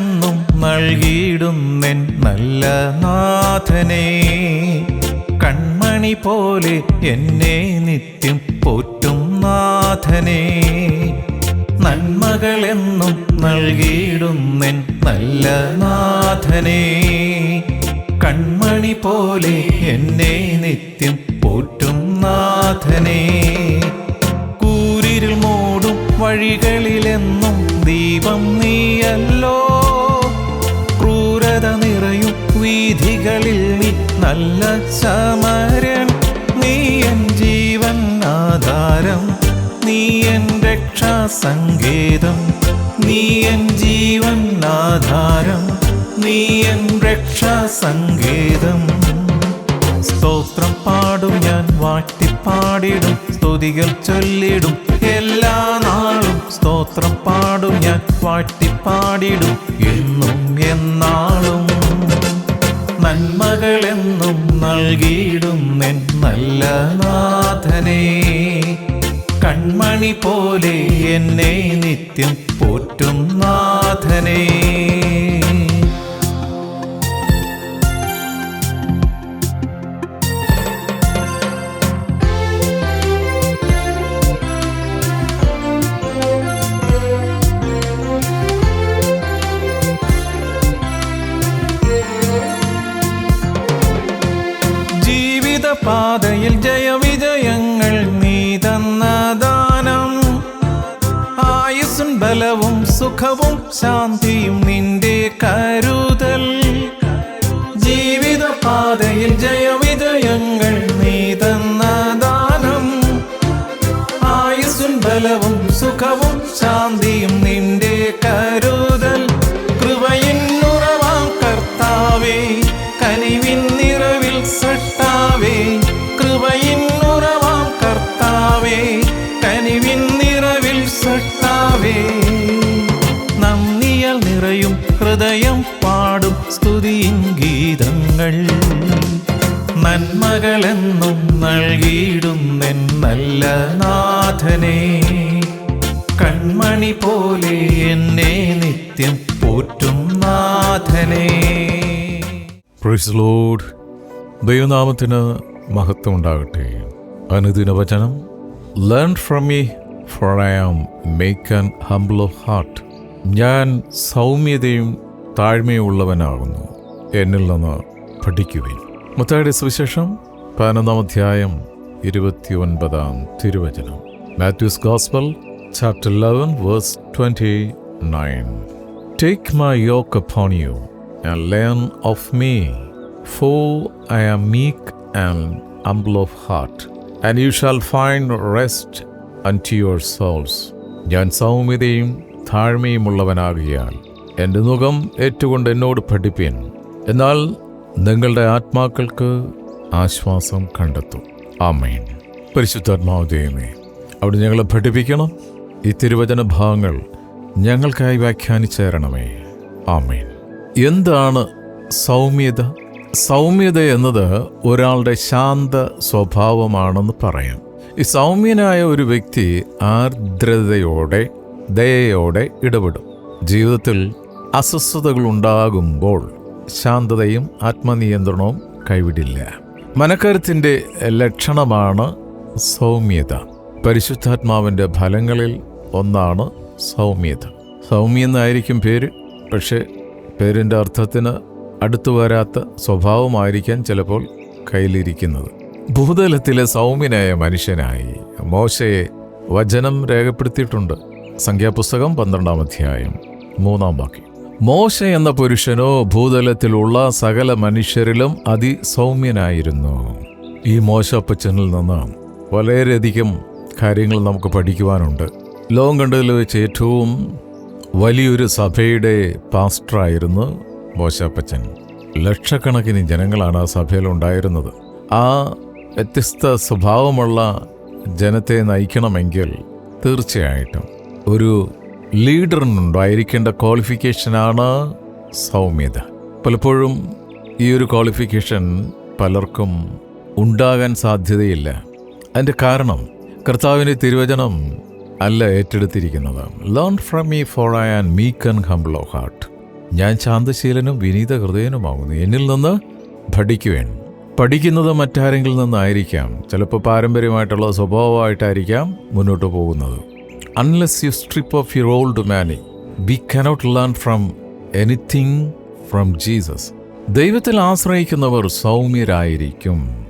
നന്മകളെന്നും നൽകിയിടുന്നെൻ നല്ല നാഥനെ. കൺമണി പോലെ എന്നെ നിത്യം പോറ്റും നാഥനെ. നന്മകളെന്നും നൽകിയിടുന്നെൻ നല്ല നാഥനെ. കൺമണി പോലെ എന്നെ നിത്യം പോറ്റും നാഥനെ. കൂരിരുൾ മൂടും വഴികളിലെന്നും ദീപം നീയല്ലോ. നല്ല സമരൻ നീ എൻ ജീവൻ ആധാരം നീ എൻ രക്ഷാസങ്കേതം നീ എൻ ജീവൻ ആധാരം നീ എൻ രക്ഷാസങ്കേതം സ്തോത്രം പാടും ഞാൻ വാട്ടിപ്പാടിടും സ്തുതികൾ ചൊല്ലിടും എല്ലാ നാളും സ്തോത്രം പാടും ഞാൻ വാട്ടിപ്പാടിടും എന്നും എന്നാളും നൽകിയിടുന്നെൻ നല്ല നാഥനെ. കൺമണി പോലെ എന്നെ നിത്യം പോറ്റും നാഥനേ. പാതയിൽ ജയവിജയങ്ങൾ നീ തന്ന ദാനം. ആയുസ്സും ബലവും സുഖവും ശാന്തിയും നിന്റെ കരുതൽ. ജീവിത പാതയിൽ ജയവിജയങ്ങൾ ഗീതങ്ങൾ നന്മകളെന്നും നൽകിയിടുന്നെൻ നല്ല നാഥനെ. കൺമണി പോലെ എന്നെ നിത്യം പോറ്റും നാഥനെ. പ്രിസ്ലോഡ് ദൈവനാമത്തിന് മഹത്വം ഉണ്ടാകട്ടെ അനുദിന വചനം. Learn from me for I am meek and humble of heart ഞാൻ സൗമ്യതയും താഴ്മയുള്ളവനാകുന്നു. എന്നിൽ നിന്ന് പഠിക്കുവിൻ. മുത്തായുടെ സുവിശേഷം പതിനൊന്നാം അധ്യായം ഇരുപത്തിയൊൻപതാം തിരുവചനം. Matthew's gospel chapter eleven verse twenty nine take my yoke yoke you and learn of me for I am meek and and of heart and you shall shall rest and to your souls ഞാൻ സൗമ്യതയും താഴ്മയുമുള്ളവനാകിയാൽ എന്റെ മുഖം ഏറ്റുകൊണ്ട് എന്നോട് പഠിപ്പിൻ. എന്നാൽ നിങ്ങളുടെ ആത്മാക്കൾക്ക് ആശ്വാസം കണ്ടെത്തും. ആമേൻ. പരിശുദ്ധാത്മാവ് ദൈവമേ അവിടെ ഞങ്ങളെ പഠിപ്പിക്കണം. ഈ തിരുവചന ഭാഗങ്ങൾ ഞങ്ങൾക്കായി വ്യാഖ്യാനിച്ചേരണമേ. ആമേൻ. എന്താണ് സൗമ്യത? സൗമ്യത എന്നത് ഒരാളുടെ ശാന്ത സ്വഭാവമാണെന്ന് പറയാം. ഈ സൗമ്യനായ ഒരു വ്യക്തി ആർദ്രതയോടെ ദയയോടെ ഇടപെടും. ജീവിതത്തിൽ അസ്വസ്ഥതകൾ ഉണ്ടാകുമ്പോൾ ശാന്തതയും ആത്മനിയന്ത്രണവും കൈവിടില്ല. മനക്കരുത്തിന്റെ ലക്ഷണമാണ് സൗമ്യത. പരിശുദ്ധാത്മാവിന്റെ ഫലങ്ങളിൽ ഒന്നാണ് സൗമ്യത. സൗമ്യ എന്നായിരിക്കും പേര് പക്ഷേ പേരിന്റെ അർത്ഥത്തിന് അടുത്തു വരാത്ത സ്വഭാവമായിരിക്കാൻ ചിലപ്പോൾ കയ്യിലിരിക്കുന്നത്. ഭൂതലത്തിലെ സൗമ്യനായ മനുഷ്യനായി മോശയെ വചനം രേഖപ്പെടുത്തിയിട്ടുണ്ട്. സംഖ്യാപുസ്തകം പന്ത്രണ്ടാം അധ്യായം മൂന്നാം വാക്യം. മോശ എന്ന പുരുഷനോ ഭൂതലത്തിലുള്ള സകല മനുഷ്യരിലും അതിസൗമ്യനായിരുന്നു. ഈ മോശപ്പച്ചനിൽ നിന്ന് വളരെയധികം കാര്യങ്ങൾ നമുക്ക് പഠിക്കുവാനുണ്ട്. ലോകം കണ്ടതിൽ വെച്ച് ഏറ്റവും വലിയൊരു സഭയുടെ പാസ്റ്ററായിരുന്നു മോശപ്പച്ചൻ. ലക്ഷക്കണക്കിന് ജനങ്ങളാണ് ആ സഭയിൽ ഉണ്ടായിരുന്നത്. ആ വ്യത്യസ്ത സ്വഭാവമുള്ള ജനത്തെ നയിക്കണമെങ്കിൽ തീർച്ചയായിട്ടും ഒരു ലീഡറിനുണ്ടായിരിക്കേണ്ട ക്വാളിഫിക്കേഷനാണ് സൗമ്യത. പലപ്പോഴും ഈ ഒരു ക്വാളിഫിക്കേഷൻ പലർക്കും ഉണ്ടാകാൻ സാധ്യതയില്ല. അതിന്റെ കാരണം കർത്താവിന്റെ തിരുവചനം അല്ല ഏറ്റെടുത്തിരിക്കുന്നത്. Learn from me for I and meek and humble of heart ഞാൻ ശാന്തശീലനും വിനീത ഹൃദയനുമാകുന്നു. എന്നിൽ നിന്ന് പഠിക്കുവേൻ. പഠിക്കുന്നത് മറ്റാരെങ്കിലും നിന്നായിരിക്കാം. ചിലപ്പോൾ പാരമ്പര്യമായിട്ടുള്ള സ്വഭാവമായിട്ടായിരിക്കാം മുന്നോട്ട് പോകുന്നത്. Unless you strip off your old man we cannot learn from anything from Jesus ദൈവത്തിൽ ആശ്രയിക്കുന്നവർ സൗമ്യരായിരിക്കും.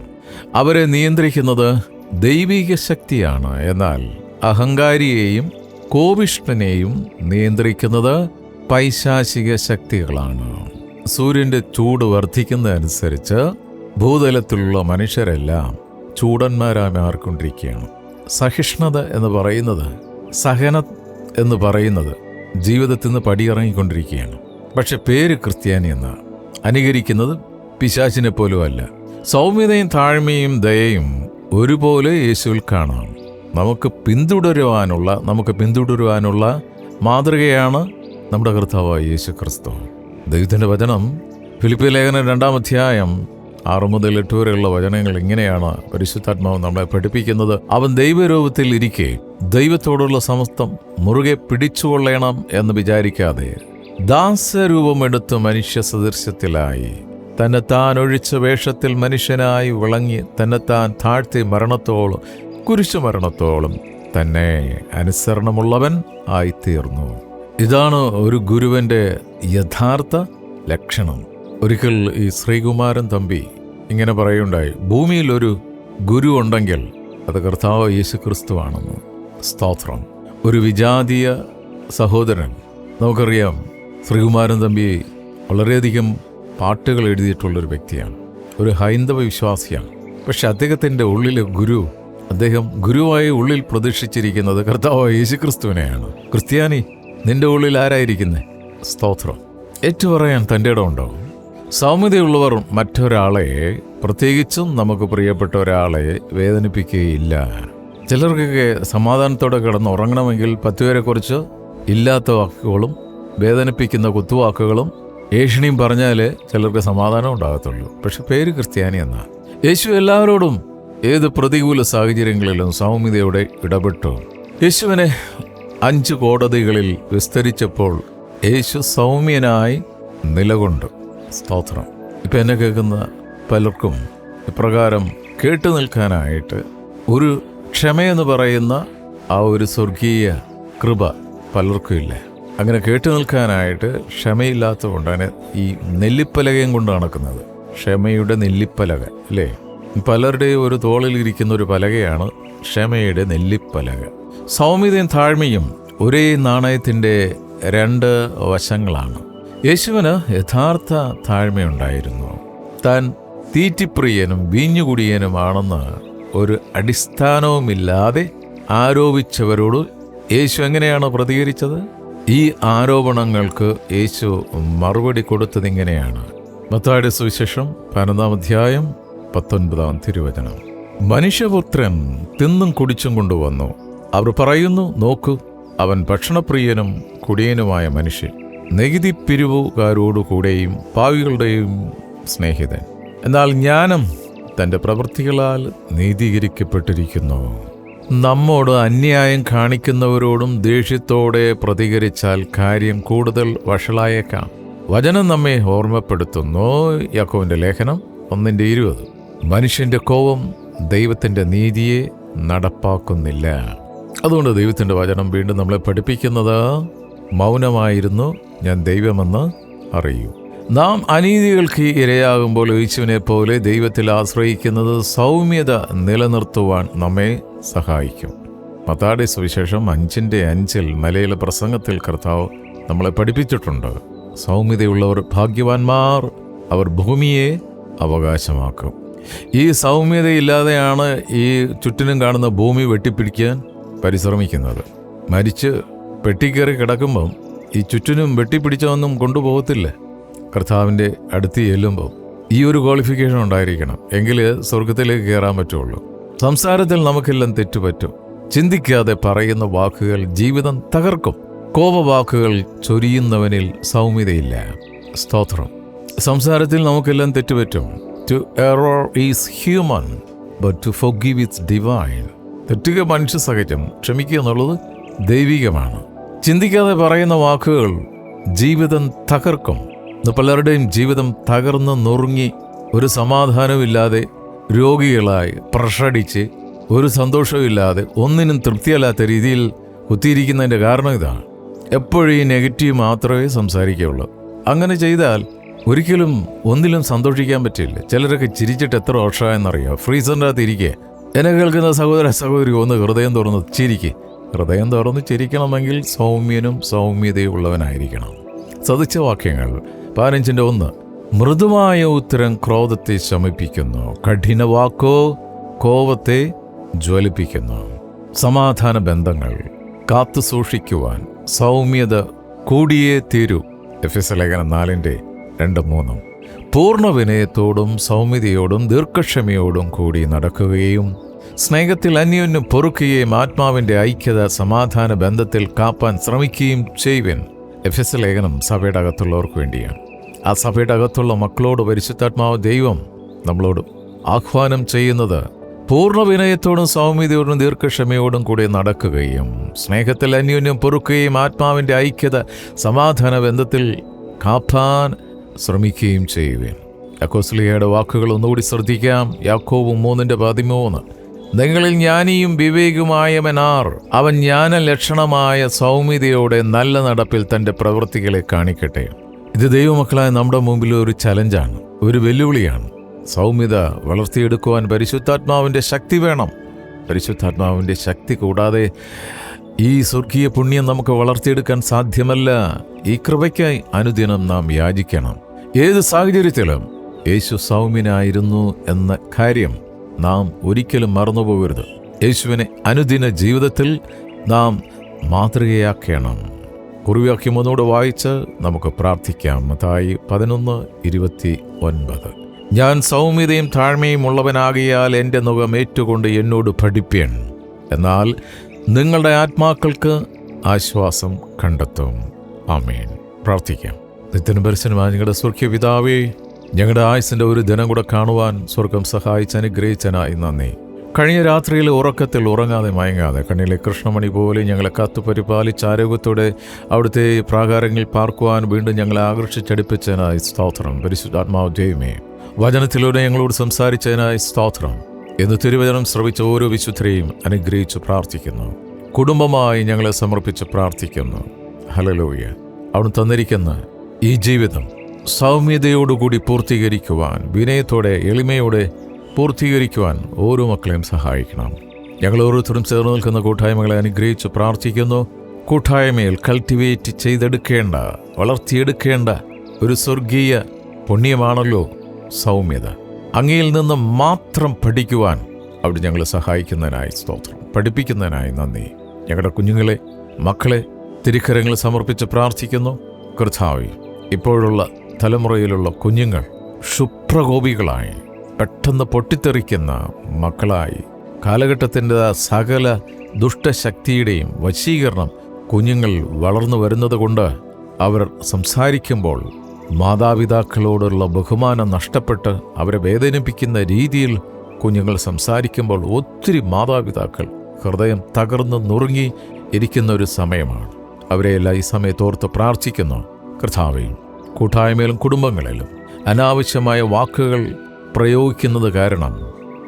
അവരെ നിയന്ത്രിക്കുന്നത് ദൈവിക ശക്തിയാണ്. എന്നാൽ അഹങ്കാരിയെയും കോപിഷ്ഠനെയും നിയന്ത്രിക്കുന്നത് പൈശാചിക ശക്തികളാണ്. സൂര്യന്റെ ചൂട് വർദ്ധിക്കുന്നതനുസരിച്ച് ഭൂതലത്തിലുള്ള മനുഷ്യരെല്ലാം ചൂടന്മാരായി മാറിക്കൊണ്ടിരിക്കുകയാണ്. സഹിഷ്ണുത എന്ന് പറയുന്നത് സഹന എന്ന് പറയുന്നത് ജീവിതത്തിൽ നിന്ന് പടിയിറങ്ങിക്കൊണ്ടിരിക്കുകയാണ്. പക്ഷെ പേര് ക്രിസ്ത്യാനി എന്നാണ് അനുകരിക്കുന്നത് പിശാചിനെ പോലും അല്ല. സൗമ്യതയും താഴ്മയും ദയയും ഒരുപോലെ യേശുവിൽ കാണാം. നമുക്ക് പിന്തുടരുവാനുള്ള നമുക്ക് പിന്തുടരുവാനുള്ള മാതൃകയാണ് നമ്മുടെ കർത്താവായ യേശു ക്രിസ്തു ദൈവത്തിന്റെ വചനം ഫിലിപ്പി ലേഖനം രണ്ടാം അധ്യായം ആറ് മുതൽ എട്ട് വരെയുള്ള വചനങ്ങൾ ഇങ്ങനെയാണ് പരിശുദ്ധാത്മാവ് നമ്മളെ പഠിപ്പിക്കുന്നത്. അവൻ ദൈവരൂപത്തിൽ ഇരിക്കെ ദൈവത്തോടുള്ള സമസ്തം മുറുകെ പിടിച്ചുകൊള്ളണം എന്ന് വിചാരിക്കാതെ ദാസരൂപമെടുത്ത് മനുഷ്യ സദൃശ്യത്തിലായി തന്നെ താൻ ഒഴിച്ച വേഷത്തിൽ മനുഷ്യനായി വിളങ്ങി തന്നെ താൻ താഴ്ത്തി മരണത്തോളം കുരിശു മരണത്തോളം തന്നെ അനുസരണമുള്ളവൻ ആയിത്തീർന്നു. ഇതാണ് ഒരു ഗുരുവിന്റെ യഥാർത്ഥ ലക്ഷണം. ഒരിക്കൽ ഈ ശ്രീകുമാരൻ തമ്പി ഇങ്ങനെ പറയുണ്ടായി ഭൂമിയിൽ ഒരു ഗുരു ഉണ്ടെങ്കിൽ അത് കർത്താവ് യേശു ക്രിസ്തുവാണെന്ന് സ്തോത്രം. ഒരു വിജാതീയ സഹോദരൻ നമുക്കറിയാം ശ്രീകുമാരൻ തമ്പി വളരെയധികം പാട്ടുകൾ എഴുതിയിട്ടുള്ളൊരു വ്യക്തിയാണ്. ഒരു ഹൈന്ദവ വിശ്വാസിയാണ്. പക്ഷെ അദ്ദേഹത്തിന്റെ ഉള്ളിലെ ഗുരു അദ്ദേഹം ഗുരുവായി ഉള്ളിൽ പ്രതീക്ഷിച്ചിരിക്കുന്നത് കർത്താവ് യേശുക്രിസ്തുവിനെയാണ്. ക്രിസ്ത്യാനി നിന്റെ ഉള്ളിൽ ആരായിരിക്കുന്നത് സ്തോത്രം. ഏറ്റുപറയാൻ തന്റെ ഇടമുണ്ടോ? സൗമ്യതയുള്ളവർ മറ്റൊരാളെ പ്രത്യേകിച്ചും നമുക്ക് പ്രിയപ്പെട്ട ഒരാളെ വേദനിപ്പിക്കുകയില്ല. ചിലർക്കൊക്കെ സമാധാനത്തോടെ കിടന്ന് ഉറങ്ങണമെങ്കിൽ പത്തുപേരെക്കുറിച്ച് ഇല്ലാത്ത വാക്കുകളും വേദനിപ്പിക്കുന്ന കുത്തുവാക്കുകളും ഏഷണിയും പറഞ്ഞാൽ ചിലർക്ക് സമാധാനം ഉണ്ടാകത്തുള്ളൂ. പക്ഷെ പേര് ക്രിസ്ത്യാനി എന്നാ. യേശു എല്ലാവരോടും ഏത് പ്രതികൂല സാഹചര്യങ്ങളിലും സൗമ്യതയോടെ ഇടപെട്ടു. യേശുവിനെ അഞ്ച് കോടതികളിൽ വിസ്തരിച്ചപ്പോൾ യേശു സൗമ്യനായി നിലകൊണ്ടു. സ്തോത്രം. ഇപ്പം എന്നെ കേൾക്കുന്ന പലർക്കും ഇപ്രകാരം കേട്ടു നിൽക്കാനായിട്ട് ഒരു ക്ഷമയെന്ന് പറയുന്ന ആ ഒരു സ്വർഗീയ കൃപ പലർക്കും ഇല്ല? അങ്ങനെ കേട്ടു നിൽക്കാനായിട്ട് ക്ഷമയില്ലാത്തതുകൊണ്ടാണ് ഈ നെല്ലിപ്പലകയും കൊണ്ട് നടക്കുന്നത്. ക്ഷമയുടെ നെല്ലിപ്പലക അല്ലേ? പലരുടെയും ഒരു തോളിൽ ഇരിക്കുന്ന ഒരു പലകയാണ് ക്ഷമയുടെ നെല്ലിപ്പലക. സൗമ്യതയും താഴ്മയും ഒരേ നാണയത്തിന്റെ രണ്ട് വശങ്ങളാണ്. യേശുവിന് യഥാർത്ഥ താഴ്മയുണ്ടായിരുന്നു. താൻ തീറ്റിപ്രിയനും വീഞ്ഞുകുടിയനുമാണെന്ന് ഒരു അടിസ്ഥാനവുമില്ലാതെ ആരോപിച്ചവരോട് യേശു എങ്ങനെയാണ് പ്രതികരിച്ചത്? ഈ ആരോപണങ്ങൾക്ക് യേശു മറുപടി കൊടുത്തത് ഇങ്ങനെയാണ്. മത്തായുടെ സുവിശേഷം പതിനൊന്നാം അധ്യായം പത്തൊൻപതാം തിരുവചനം. മനുഷ്യപുത്രൻ തിന്നും കുടിച്ചും കൊണ്ടുവന്നു. അവർ പറയുന്നു നോക്കൂ അവൻ ഭക്ഷണപ്രിയനും കുടിയനുമായ മനുഷ്യൻ. നികുതി പിരിവുകാരോടുകൂടെയും പാവികളുടെയും സ്നേഹിതൻ. എന്നാൽ ജ്ഞാനം തന്റെ പ്രവൃത്തികളാൽ നീതീകരിക്കപ്പെട്ടിരിക്കുന്നു. നമ്മോട് അന്യായം കാണിക്കുന്നവരോടും ദേഷ്യത്തോടെ പ്രതികരിച്ചാൽ കാര്യം കൂടുതൽ വഷളായേക്കാം. വചനം നമ്മെ ഓർമ്മപ്പെടുത്തുന്നു. യാക്കോവിന്റെ ലേഖനം ഒന്നിന്റെ ഇരുപത്. മനുഷ്യന്റെ കോപം ദൈവത്തിന്റെ നീതിയെ നടപ്പാക്കുന്നില്ല. അതുകൊണ്ട് ദൈവത്തിന്റെ വചനം വീണ്ടും നമ്മളെ പഠിപ്പിക്കുന്നത് മൗനമായിരുന്നു. ഞാൻ ദൈവമെന്ന് അറിയൂ. നാം അനീതികൾക്ക് ഇരയാകുമ്പോൾ യേശുവിനെ പോലെ ദൈവത്തിൽ ആശ്രയിക്കുന്നത് സൗമ്യത നിലനിർത്തുവാൻ നമ്മെ സഹായിക്കും. മത്താടെ സുവിശേഷം അഞ്ചിന്റെ അഞ്ചിൽ മലയിലെ പ്രസംഗത്തിൽ കർത്താവ് നമ്മളെ പഠിപ്പിച്ചിട്ടുണ്ട്. സൗമ്യതയുള്ളവർ ഭാഗ്യവാന്മാർ അവർ ഭൂമിയെ അവകാശമാക്കും. ഈ സൗമ്യതയില്ലാതെയാണ് ഈ ചുറ്റിനും കാണുന്ന ഭൂമി വെട്ടിപ്പിടിക്കാൻ പരിശ്രമിക്കുന്നത്. മരിച്ച് പെട്ടിക്കേറി കിടക്കുമ്പം ഈ ചുറ്റിനും വെട്ടിപ്പിടിച്ചതൊന്നും കൊണ്ടുപോകത്തില്ല. കർത്താവിന്റെ അടുത്ത് ചെല്ലുമ്പോൾ ഈ ഒരു ക്വാളിഫിക്കേഷൻ ഉണ്ടായിരിക്കണം. എങ്കിൽ സ്വർഗത്തിലേക്ക് കയറാൻ പറ്റുള്ളൂ. സംസാരത്തിൽ നമുക്കെല്ലാം തെറ്റുപറ്റും. ചിന്തിക്കാതെ പറയുന്ന വാക്കുകൾ ജീവിതം തകർക്കും. കോപവാക്കുകൾ ചൊരിയുന്നവനിൽ സൗമ്യതയില്ല. സ്തോത്രം. സംസാരത്തിൽ നമുക്കെല്ലാം തെറ്റുപറ്റും. To err is human but to forgive it's divine തെറ്റുക മനുഷ്യ സഹജം ക്ഷമിക്കുക എന്നുള്ളത് ദൈവികമാണ്. ചിന്തിക്കാതെ പറയുന്ന വാക്കുകൾ ജീവിതം തകർക്കും. ഇന്ന് പലരുടെയും ജീവിതം തകർന്ന് നുറുങ്ങി ഒരു സമാധാനമില്ലാതെ രോഗികളായി പ്രഷടിച്ച് ഒരു സന്തോഷമില്ലാതെ ഒന്നിനും തൃപ്തിയല്ലാത്ത രീതിയിൽ കുത്തിയിരിക്കുന്നതിന്റെ കാരണം ഇതാണ്. എപ്പോഴും ഈ നെഗറ്റീവ് മാത്രമേ സംസാരിക്കുകയുള്ളൂ. അങ്ങനെ ചെയ്താൽ ഒരിക്കലും ഒന്നിലും സന്തോഷിക്കാൻ പറ്റില്ല. ചിലരൊക്കെ ചിരിച്ചിട്ട് എത്ര വർഷമായെന്നറിയാം ഫ്രീസറിന്റെ അകത്ത് ഇരിക്കുക എന്നെ കേൾക്കുന്ന സഹോദര സഹോദരി ഒന്ന് ഹൃദയം തുറന്ന് ചിരിക്ക്. ഹൃദയം തുറന്ന് ചിരിക്കണമെങ്കിൽ സൗമ്യനും സൗമ്യതയുള്ളവനായിരിക്കണം. സതിച്ച വാക്യങ്ങൾ പതിനഞ്ചിന്റെ ഒന്ന്. മൃദുവായ ഉത്തരം ക്രോധത്തെ ശമിപ്പിക്കുന്നു. കഠിന വാക്കോ കോപത്തെ ജ്വലിപ്പിക്കുന്നു. സമാധാന ബന്ധങ്ങൾ കാത്തു സൂക്ഷിക്കുവാൻ സൗമ്യത കൂടിയേ തീരൂ. എഫ് എസ് ലേഖനം നാലിന്റെ രണ്ട് മൂന്നും. പൂർണ വിനയത്തോടും സൗമ്യതയോടും ദീർഘക്ഷമയോടും കൂടി നടക്കുകയും സ്നേഹത്തിൽ അന്യോന്യം പൊറുക്കുകയും ആത്മാവിന്റെ ഐക്യത സമാധാന ബന്ധത്തിൽ കാപ്പാൻ ശ്രമിക്കുകയും ചെയ്യുവൻ. എഫ് എസ് ലേഖനം സഭയുടെ അകത്തുള്ളവർക്ക് വേണ്ടിയാണ്. ആ സഭയുടെ അകത്തുള്ള മക്കളോട് പരിശുദ്ധാത്മാവ് ദൈവം നമ്മളോട് ആഹ്വാനം ചെയ്യുന്നത് പൂർണ വിനയത്തോടും സൗമ്യതയോടും ദീർഘക്ഷമയോടും കൂടി നടക്കുകയും സ്നേഹത്തിൽ അന്യോന്യം പൊറുക്കുകയും ആത്മാവിന്റെ ഐക്യത സമാധാന ബന്ധത്തിൽ കാപ്പാൻ ശ്രമിക്കുകയും ചെയ്യുവേൻ. യാക്കോസ്ലിയയുടെ വാക്കുകൾ ഒന്നുകൂടി ശ്രദ്ധിക്കാം. യാക്കോവും മൂന്നിന്റെ പതിമൂന്ന്. നിങ്ങളിൽ ജ്ഞാനിയും വിവേകുമായവനാർ അവൻ ജ്ഞാന ലക്ഷണമായ സൗമ്യതയോടെ നല്ല നടപ്പിൽ തന്റെ പ്രവൃത്തികളെ കാണിക്കട്ടെ. ഇത് ദൈവമക്കളായ നമ്മുടെ മുമ്പിൽ ഒരു ചലഞ്ചാണ് ഒരു വെല്ലുവിളിയാണ്. സൗമ്യത വളർത്തിയെടുക്കുവാൻ പരിശുദ്ധാത്മാവിന്റെ ശക്തി വേണം. പരിശുദ്ധാത്മാവിന്റെ ശക്തി കൂടാതെ ഈ സ്വർഗീയ പുണ്യം നമുക്ക് വളർത്തിയെടുക്കാൻ സാധ്യമല്ല. ഈ കൃപയ്ക്കായി അനുദിനം നാം യാചിക്കണം. ഏത് സാഹചര്യത്തിലും യേശു സൗമ്യനായിരുന്നു എന്ന കാര്യം നാം ഒരിക്കലും മറന്നുപോകരുത്. യേശുവിനെ അനുദിന ജീവിതത്തിൽ നാം മാതൃകയാക്കണം. കുറിവാക്യം ഒന്നുകൂടെ വായിച്ച് നമുക്ക് പ്രാർത്ഥിക്കാം. മതായി പതിനൊന്ന് ഇരുപത്തി ഒൻപത്. ഞാൻ സൗമ്യതയും താഴ്മയും ഉള്ളവനാകിയാൽ എന്റെ മുഖം ഏറ്റുകൊണ്ട് എന്നോട് പഠിപ്പേൺ എന്നാൽ നിങ്ങളുടെ ആത്മാക്കൾക്ക് ആശ്വാസം കണ്ടെത്തും. ആമേൻ. പ്രാർത്ഥിക്കാം. നിത്യനും പരിസരമായ ഞങ്ങളുടെ സ്വർഗീയ പിതാവേ ഞങ്ങളുടെ ആയുസിന്റെ ഒരു ദിനം കൂടെ കാണുവാൻ സ്വർഗം സഹായിച്ച് അനുഗ്രഹിച്ചനായി നന്ദി. കഴിഞ്ഞ രാത്രിയിൽ ഉറക്കത്തിൽ ഉറങ്ങാതെ മയങ്ങാതെ കണ്ണിലെ കൃഷ്ണമണി പോലെ ഞങ്ങളെ കാത്തു പരിപാലിച്ച് ആരോഗ്യത്തോടെ അവിടുത്തെ പ്രാകാരങ്ങളിൽ പാർക്കുവാൻ വീണ്ടും ഞങ്ങളെ ആകർഷിച്ചടിപ്പിച്ചതിനായി സ്തോത്രം. പരിശുദ്ധാത്മാവ് ദൈവമേ വചനത്തിലൂടെ ഞങ്ങളോട് സംസാരിച്ചതിനായി സ്തോത്രം. എന്ന് തിരുവചനം ശ്രവിച്ച ഓരോ വിശുദ്ധരെയും അനുഗ്രഹിച്ച് പ്രാർത്ഥിക്കുന്നു. കുടുംബമായി ഞങ്ങളെ സമർപ്പിച്ച് പ്രാർത്ഥിക്കുന്നു. ഹലലോയ അവിടുന്ന് തന്നിരിക്കുന്ന ഈ ജീവിതം സൗമ്യതയോടുകൂടി പൂർത്തീകരിക്കുവാൻ വിനയത്തോടെ എളിമയോടെ പൂർത്തീകരിക്കുവാൻ ഓരോ മക്കളെയും സഹായിക്കണം. ഞങ്ങൾ ഓരോരുത്തരും ചേർന്ന് നിൽക്കുന്ന കൂട്ടായ്മകളെ അനുഗ്രഹിച്ച് പ്രാർത്ഥിക്കുന്നു. കൂട്ടായ്മയിൽ കൾട്ടിവേറ്റ് ചെയ്തെടുക്കേണ്ട വളർത്തിയെടുക്കേണ്ട ഒരു സ്വർഗീയ പുണ്യമാണല്ലോ സൗമ്യത. അങ്ങയിൽ നിന്ന് മാത്രം പഠിക്കുവാൻ അവിടെ ഞങ്ങളെ സഹായിക്കുന്നതിനായി സ്തോത്രം. പഠിപ്പിക്കുന്നതിനായി നന്ദി. ഞങ്ങളുടെ കുഞ്ഞുങ്ങളെ മക്കളെ തിരുക്കരങ്ങൾ സമർപ്പിച്ച് പ്രാർത്ഥിക്കുന്നു. കർത്താവി ഇപ്പോഴുള്ള തലമുറയിലുള്ള കുഞ്ഞുങ്ങൾ ക്ഷുപ്രകോപികളായി പെട്ടെന്ന് പൊട്ടിത്തെറിക്കുന്ന മക്കളായി. കാലഘട്ടത്തിന്റെ സകല ദുഷ്ടശക്തിയുടെയും വശീകരണം കുഞ്ഞുങ്ങൾ വളർന്നു വരുന്നത് കൊണ്ട് അവർ സംസാരിക്കുമ്പോൾ മാതാപിതാക്കളോടുള്ള ബഹുമാനം നഷ്ടപ്പെട്ട് അവരെ വേദനിപ്പിക്കുന്ന രീതിയിൽ കുഞ്ഞുങ്ങൾ സംസാരിക്കുമ്പോൾ ഒത്തിരി മാതാപിതാക്കൾ ഹൃദയം തകർന്ന് നുറുങ്ങി ഇരിക്കുന്ന ഒരു സമയമാണ്. അവരെയെല്ലാം ഈ സമയത്തോർത്ത് പ്രാർത്ഥിക്കുന്നു. കർത്താവയും കൂട്ടായ്മയിലും കുടുംബങ്ങളിലും അനാവശ്യമായ വാക്കുകൾ പ്രയോഗിക്കുന്നത് കാരണം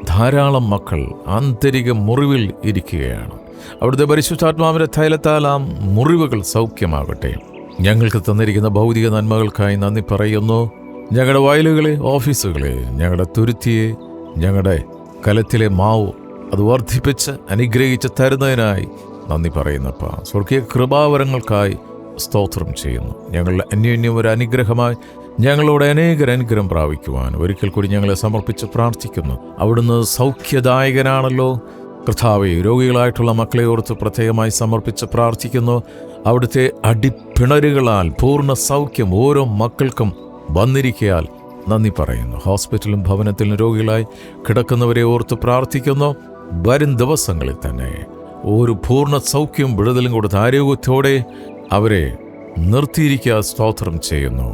ധാരാളം മക്കൾ ആന്തരിക മുറിവിൽ ഇരിക്കുകയാണ്. അവിടുത്തെ പരിശുദ്ധാത്മാവിന്റെ തൈലത്താൽ ആ മുറിവുകൾ സൗഖ്യമാകട്ടെ. ഞങ്ങൾക്ക് തന്നിരിക്കുന്ന ഭൗതിക നന്മകൾക്കായി നന്ദി പറയുന്നു. ഞങ്ങളുടെ വയലുകളെ ഓഫീസുകളെ ഞങ്ങളുടെ തുരുത്തിയെ ഞങ്ങളുടെ കലത്തിലെ മാവ് അത് വർദ്ധിപ്പിച്ച് അനുഗ്രഹിച്ച് തരുന്നതിനായി നന്ദി പറയുന്നപ്പ. സ്വർഗീയ കൃപാവരങ്ങൾക്കായി സ്തോത്രം ചെയ്യുന്നു. ഞങ്ങളുടെ അന്യോന്യം ഒരു അനുഗ്രഹമായി ഞങ്ങളോട് അനേകർ അനുഗ്രഹം പ്രാപിക്കുവാൻ ഒരിക്കൽ കൂടി ഞങ്ങളെ സമർപ്പിച്ച് പ്രാർത്ഥിക്കുന്നു. അവിടുന്ന് സൗഖ്യദായകനാണല്ലോ. കർത്താവെ രോഗികളായിട്ടുള്ള മക്കളെ ഓർത്ത് പ്രത്യേകമായി സമർപ്പിച്ച് പ്രാർത്ഥിക്കുന്നു. അവിടുത്തെ അടിപ്പിണരുകളാൽ പൂർണ സൗഖ്യം ഓരോ മക്കൾക്കും വന്നിരിക്കയാൽ നന്ദി പറയുന്നു. ഹോസ്പിറ്റലും ഭവനത്തിലും രോഗികളായി കിടക്കുന്നവരെ ഓർത്ത് പ്രാർത്ഥിക്കുന്നു. വരും ദിവസങ്ങളിൽ തന്നെ ഒരു പൂർണ സൗഖ്യവും വിടുതലും കൊടുത്ത് ആരോഗ്യത്തോടെ അവരെ നിർത്തിയിരിക്കുക സ്തോത്രം ചെയ്യുന്നു.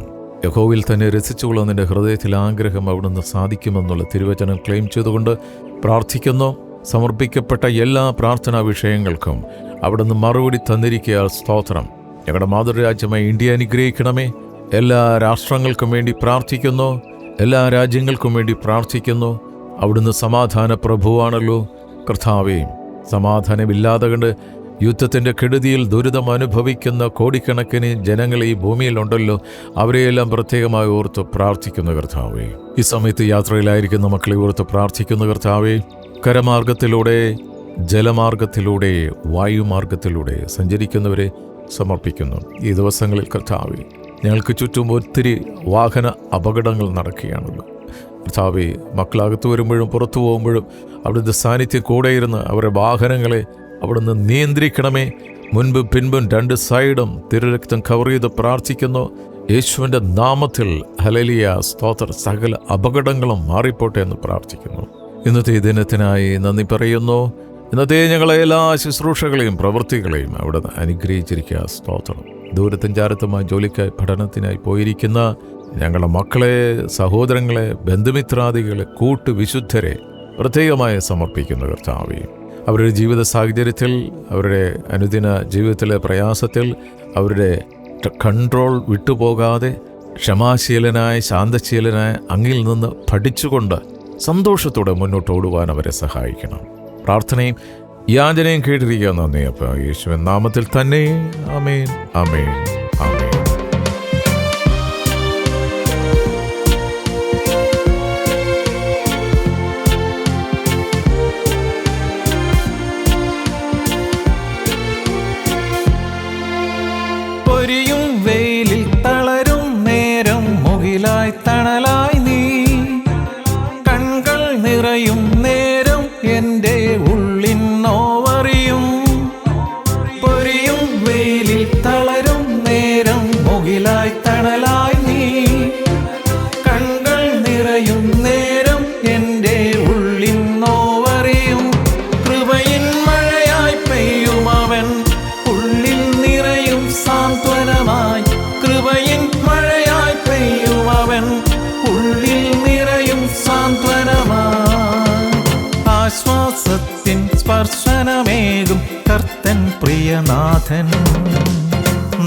യഹോവിൽ തന്നെ രസിച്ചുകൊള്ളുന്ന നിന്റെ ഹൃദയത്തിൽ ആഗ്രഹം അവിടുന്ന് സാധിക്കുമെന്നുള്ള തിരുവചനം ക്ലെയിം ചെയ്തുകൊണ്ട് പ്രാർത്ഥിക്കുന്നു. സമർപ്പിക്കപ്പെട്ട എല്ലാ പ്രാർത്ഥനാ വിഷയങ്ങൾക്കും അവിടുന്ന് മറുപടി തന്നിരിക്കുക സ്തോത്രം. ഞങ്ങളുടെ മാതൃരാജ്യമായി ഇന്ത്യ അനുഗ്രഹിക്കണമേ. എല്ലാ രാഷ്ട്രങ്ങൾക്കും വേണ്ടി പ്രാർത്ഥിക്കുന്നു. എല്ലാ രാജ്യങ്ങൾക്കും വേണ്ടി പ്രാർത്ഥിക്കുന്നു. അവിടുന്ന് സമാധാന പ്രഭുവാണല്ലോ കർത്താവേ സമാധാനമില്ലാതെ കണ്ട് യുദ്ധത്തിന്റെ കെടുതിയിൽ ദുരിതം അനുഭവിക്കുന്ന കോടിക്കണക്കിന് ജനങ്ങൾ ഈ ഭൂമിയിലുണ്ടല്ലോ അവരെയെല്ലാം പ്രത്യേകമായി ഓർത്ത് പ്രാർത്ഥിക്കുന്ന കർത്താവേ. ഈ സമയത്ത് യാത്രയിലായിരിക്കുന്ന മക്കളെ ഓർത്ത് പ്രാർത്ഥിക്കുന്ന കർത്താവേ കരമാർഗത്തിലൂടെ ജലമാർഗത്തിലൂടെ വായുമാർഗത്തിലൂടെ സഞ്ചരിക്കുന്നവരെ സമർപ്പിക്കുന്നു. ഈ ദിവസങ്ങളിൽ കർത്താവേ ഞങ്ങൾക്ക് ചുറ്റും ഒത്തിരി വാഹന അപകടങ്ങൾ നടക്കുകയാണല്ലോ. കർത്താവെ മക്കളകത്ത് വരുമ്പോഴും പുറത്തു പോകുമ്പോഴും അവിടുത്തെ സാന്നിധ്യം കൂടെ ഇരുന്ന് അവരുടെ വാഹനങ്ങളെ അവിടുന്ന് നിയന്ത്രിക്കണമേ. മുൻപ് പിൻപും രണ്ട് സൈഡും തിരുരക്തം കവർ ചെയ്ത് പ്രാർത്ഥിക്കുന്നു. യേശുവിന്റെ നാമത്തിൽ ഹലലിയ സ്തോത്ര സകല അപകടങ്ങളും മാറിപ്പോട്ടെ എന്ന് പ്രാർത്ഥിക്കുന്നു. ഇന്നത്തെ ദിനത്തിനായി നന്ദി പറയുന്നു. ഇന്നത്തെ ഞങ്ങളെ എല്ലാ ശുശ്രൂഷകളെയും പ്രവൃത്തികളെയും അവിടെ അനുഗ്രഹിച്ചിരിക്കുക. സ്തോത്രം. ദൂരത്തഞ്ചാരത്തുമായി ജോലിക്കായി പഠനത്തിനായി പോയിരിക്കുന്ന ഞങ്ങളുടെ മക്കളെ സഹോദരങ്ങളെ ബന്ധുമിത്രാദികളെ കൂട്ടുവിശുദ്ധരെ പ്രത്യേകമായി സമർപ്പിക്കുന്ന കർത്താവെ. അവരുടെ ജീവിത സാഹചര്യത്തിൽ അവരുടെ അനുദിന ജീവിതത്തിലെ പ്രയാസത്തിൽ അവരുടെ കൺട്രോൾ വിട്ടുപോകാതെ ക്ഷമാശീലനായ ശാന്തശീലനായ അങ്ങിൽ നിന്ന് പഠിച്ചുകൊണ്ട് സന്തോഷത്തോടെ മുന്നോട്ട് ഓടുവാൻ അവരെ സഹായിക്കണം. പ്രാർത്ഥനയും യാചനയും കേട്ടിരിക്കുക നന്ദി. അപ്പോൾ യേശുവൻ നാമത്തിൽ തന്നെ. അമേൻ അമേൻ അമേൻ സാന്ത്വനമായി കൃപയിൻ മഴയായി പെയ്യുമവൻ ഉള്ളിൽ നിറയും സാന്ത്വനമായി. ആശ്വാസത്തിൻ സ്പർശനമേകും കർത്തൻ പ്രിയനാഥൻ.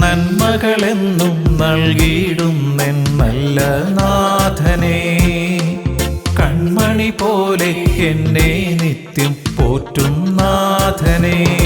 നന്മകളെന്നും നൽകിയിടുന്നെൻ നല്ല നാഥനേ. കൺമണി പോലെ എന്നെ നിത്യം പോറ്റും നാഥനേ.